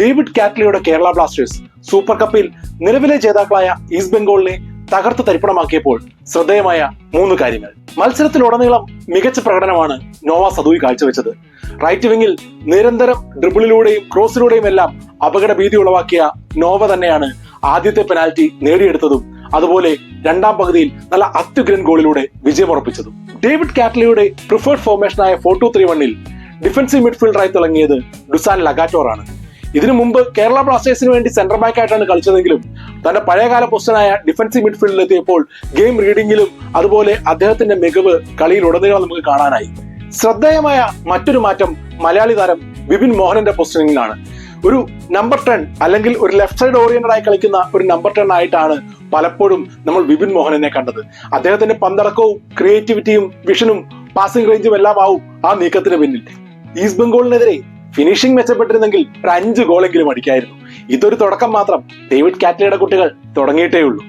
David കാറ്റ്ലിയുടെ Kerala Blasters super കപ്പിൽ നിലവിലെ ജേതാക്കളായ ഈസ്റ്റ് ബംഗാളിനെ തകർത്ത് തരിപ്പണമാക്കിയപ്പോൾ ശ്രദ്ധേയമായ മൂന്ന് കാര്യങ്ങൾ. മത്സരത്തിലുടനീളം മികച്ച പ്രകടനമാണ് നോവ സദൂയി കാഴ്ചവെച്ചത്. റൈറ്റ് വിങ്ങിൽ നിരന്തരം ഡ്രിബിളിലൂടെയും ക്രോസിലൂടെയും എല്ലാം അപകട ഭീതി ഉളവാക്കിയ നോവ തന്നെയാണ് ആദ്യത്തെ പെനാൽറ്റി നേടിയെടുത്തതും അതുപോലെ രണ്ടാം പകുതിയിൽ നല്ല അത്യുഗ്രൻ ഗോളിലൂടെ വിജയമുറപ്പിച്ചതും ഡേവിഡ് കാറ്റ്ലിയുടെ പ്രിഫേർഡ് ഫോർമേഷനായ ഫോർ ടു ത്രീ വണ്ണിൽ ഡിഫൻസീവ് മിഡ്ഫീൽഡറായി തിളങ്ങിയത് ഡുസാൻ ലഗാറ്റോർ ആണ് ഇതിനു മുമ്പ് കേരള ബ്ലാസ്റ്റേഴ്സിന് വേണ്ടി സെന്റർ ബാക്ക് ആയിട്ടാണ് കളിച്ചതെങ്കിലും തന്റെ പഴയകാല പൊസിഷനായ ഡിഫൻസീവ് മിഡ്ഫീൽഡിൽ എത്തിയപ്പോൾ ഗെയിം റീഡിംഗിലും അതുപോലെ അദ്ദേഹത്തിന്റെ മികവ് കളിയിൽ ഉടനീളം നമുക്ക് കാണാനായി. ശ്രദ്ധേയമായ മറ്റൊരു മാറ്റം മലയാളി താരം വിപിൻ മോഹനന്റെ പൊസ്റ്റനിങ്ങിലാണ് ഒരു നമ്പർ ടെൻ അല്ലെങ്കിൽ ഒരു ലെഫ്റ്റ് സൈഡ് ഓറിയന്റഡ് ആയി കളിക്കുന്ന ഒരു നമ്പർ ടെൻ ആയിട്ടാണ് പലപ്പോഴും നമ്മൾ വിപിൻ മോഹനനെ കണ്ടത്. അദ്ദേഹത്തിന്റെ പന്തടക്കവും ക്രിയേറ്റിവിറ്റിയും വിഷനും പാസിംഗ് റേഞ്ചും എല്ലാം ആവും ആ നീക്കത്തിന് പിന്നിൽ. ഈസ്റ്റ് ബംഗാളിനെതിരെ ഫിനിഷിംഗ് മെച്ചപ്പെട്ടിരുന്നെങ്കിൽ ഒരു അഞ്ച് ഗോളെങ്കിലും അടിക്കായിരുന്നു. ഇതൊരു തുടക്കം മാത്രം. ഡേവിഡ് കാറ്റ്ലയുടെ കുട്ടികൾ തുടങ്ങിയിട്ടേ ഉള്ളൂ